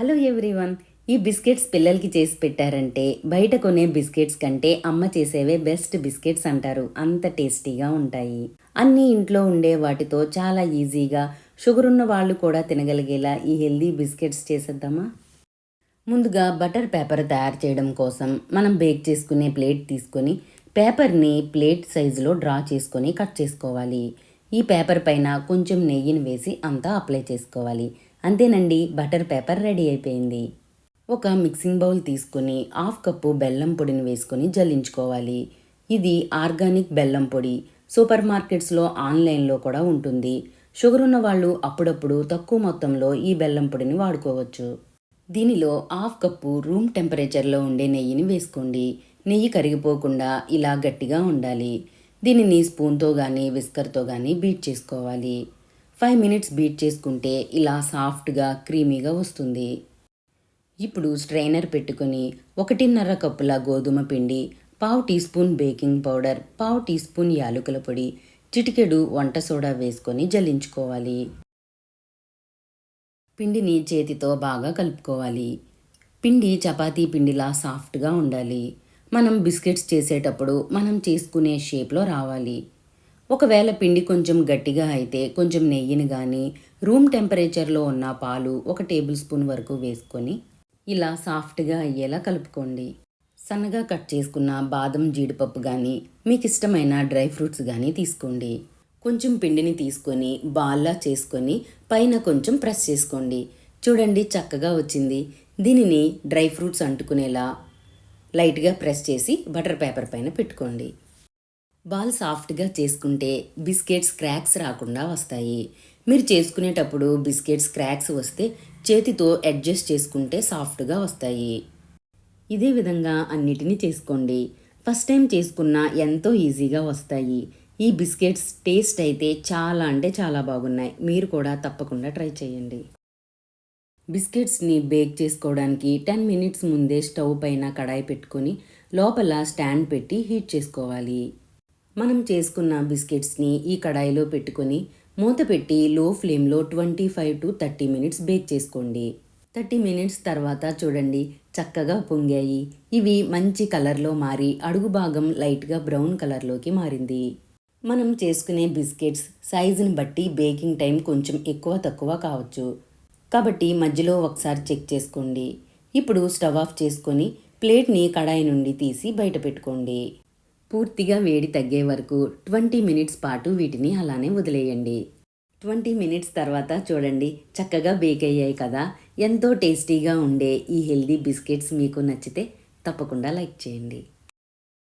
Hello everyone ఈ biscuits పిల్లలకి చేసి పెట్టారంటే బయట కొనే బిస్కెట్స్ కంటే అమ్మ చేసేవే బెస్ట్ బిస్కెట్స్ అంటారు. అంత టేస్టీగా ఉంటాయి. అన్నీ ఇంట్లో ఉండే వాటితో చాలా ఈజీగా షుగర్ ఉన్న వాళ్ళు కూడా తినగలిగేలా ఈ హెల్దీ బిస్కెట్స్ చేసేద్దామా? ముందుగా బటర్ పేపర్ తయారు చేయడం కోసం మనం బేక్ చేసుకునే ప్లేట్ తీసుకొని పేపర్ని ప్లేట్ సైజులో డ్రా చేసుకొని కట్ చేసుకోవాలి. ఈ పేపర్ పైన కొంచెం నెయ్యిని వేసి అంతా అప్లై చేసుకోవాలి. అంతేనండి బటర్ పేపర్ రెడీ అయిపోయింది. ఒక మిక్సింగ్ బౌల్ తీసుకొని హాఫ్ కప్పు బెల్లం పొడిని వేసుకొని జల్లించుకోవాలి. ఇది ఆర్గానిక్ బెల్లం పొడి సూపర్ మార్కెట్స్లో ఆన్లైన్లో కూడా ఉంటుంది. షుగర్ ఉన్న వాళ్ళు అప్పుడప్పుడు తక్కువ మొత్తంలో ఈ బెల్లం పొడిని వాడుకోవచ్చు. దీనిలో హాఫ్ కప్పు రూమ్ టెంపరేచర్లో ఉండే నెయ్యిని వేసుకోండి. నెయ్యి కరిగిపోకుండా ఇలా గట్టిగా ఉండాలి. దీనిని స్పూన్తో కానీ విస్కర్తో కానీ బీట్ చేసుకోవాలి. ఫైవ్ మినిట్స్ బీట్ చేసుకుంటే ఇలా సాఫ్ట్గా క్రీమీగా వస్తుంది. ఇప్పుడు స్ట్రైనర్ పెట్టుకొని ఒకటిన్నర కప్పుల గోధుమ పిండి పావు టీ స్పూన్ బేకింగ్ పౌడర్ పావు టీ స్పూన్ యాలకుల పొడి చిటికెడు వంట సోడా వేసుకొని జల్లించుకోవాలి. పిండిని చేతితో బాగా కలుపుకోవాలి. పిండి చపాతీ పిండిలా సాఫ్ట్గా ఉండాలి. మనం బిస్కెట్స్ చేసేటప్పుడు మనం చేసుకునే షేప్లో రావాలి. ఒకవేళ పిండి కొంచెం గట్టిగా అయితే కొంచెం నెయ్యిని కానీ రూమ్ టెంపరేచర్లో ఉన్న పాలు ఒక టేబుల్ స్పూన్ వరకు వేసుకొని ఇలా సాఫ్ట్గా అయ్యేలా కలుపుకోండి. సన్నగా కట్ చేసుకున్న బాదం జీడిపప్పు కానీ మీకు ఇష్టమైన డ్రై ఫ్రూట్స్ కానీ తీసుకోండి. కొంచెం పిండిని తీసుకొని బాల్లా చేసుకొని పైన కొంచెం ప్రెస్ చేసుకోండి. చూడండి చక్కగా వచ్చింది. దీనిని డ్రై ఫ్రూట్స్ అంటుకునేలా లైట్గా ప్రెస్ చేసి బటర్ పేపర్ పైన పెట్టుకోండి. బాల్ సాఫ్ట్గా చేసుకుంటే బిస్కెట్స్ క్రాక్స్ రాకుండా వస్తాయి. మీరు చేసుకునేటప్పుడు బిస్కెట్స్ క్రాక్స్ వస్తే చేతితో అడ్జస్ట్ చేసుకుంటే సాఫ్ట్గా వస్తాయి. ఇదే విధంగా అన్నిటినీ చేసుకోండి. ఫస్ట్ టైం చేసుకున్న ఎంతో ఈజీగా వస్తాయి. ఈ బిస్కెట్స్ టేస్ట్ అయితే చాలా అంటే చాలా బాగున్నాయి. మీరు కూడా తప్పకుండా ట్రై చేయండి. బిస్కెట్స్ని బేక్ చేసుకోవడానికి టెన్ మినిట్స్ ముందే స్టవ్ పైన కడాయి పెట్టుకొని లోపల స్టాండ్ పెట్టి హీట్ చేసుకోవాలి. మనం చేసుకున్న బిస్కెట్స్ని ఈ కడాయిలో పెట్టుకొని మూత పెట్టి లో ఫ్లేమ్లో twenty five to thirty minutes bake చేసుకోండి. థర్టీ మినిట్స్ తర్వాత చూడండి చక్కగా పొంగాయి. ఇవి మంచి కలర్లో మారి అడుగు భాగం లైట్గా బ్రౌన్ కలర్లోకి మారింది. మనం చేసుకునే బిస్కెట్స్ సైజుని బట్టి బేకింగ్ టైం కొంచెం ఎక్కువ తక్కువ కావచ్చు. కాబట్టి మధ్యలో ఒకసారి చెక్ చేసుకోండి. ఇప్పుడు స్టవ్ ఆఫ్ చేసుకొని ప్లేట్ని కడాయి నుండి తీసి బయట పెట్టుకోండి. పూర్తిగా వేడి తగ్గే వరకు ట్వంటీ మినిట్స్ పాటు వీటిని అలానే వదిలేయండి. ట్వంటీ మినిట్స్ తర్వాత చూడండి చక్కగా బేక్ అయ్యాయి కదా. ఎంతో టేస్టీగా ఉండే ఈ హెల్దీ బిస్కెట్స్ మీకు నచ్చితే తప్పకుండా లైక్ చేయండి.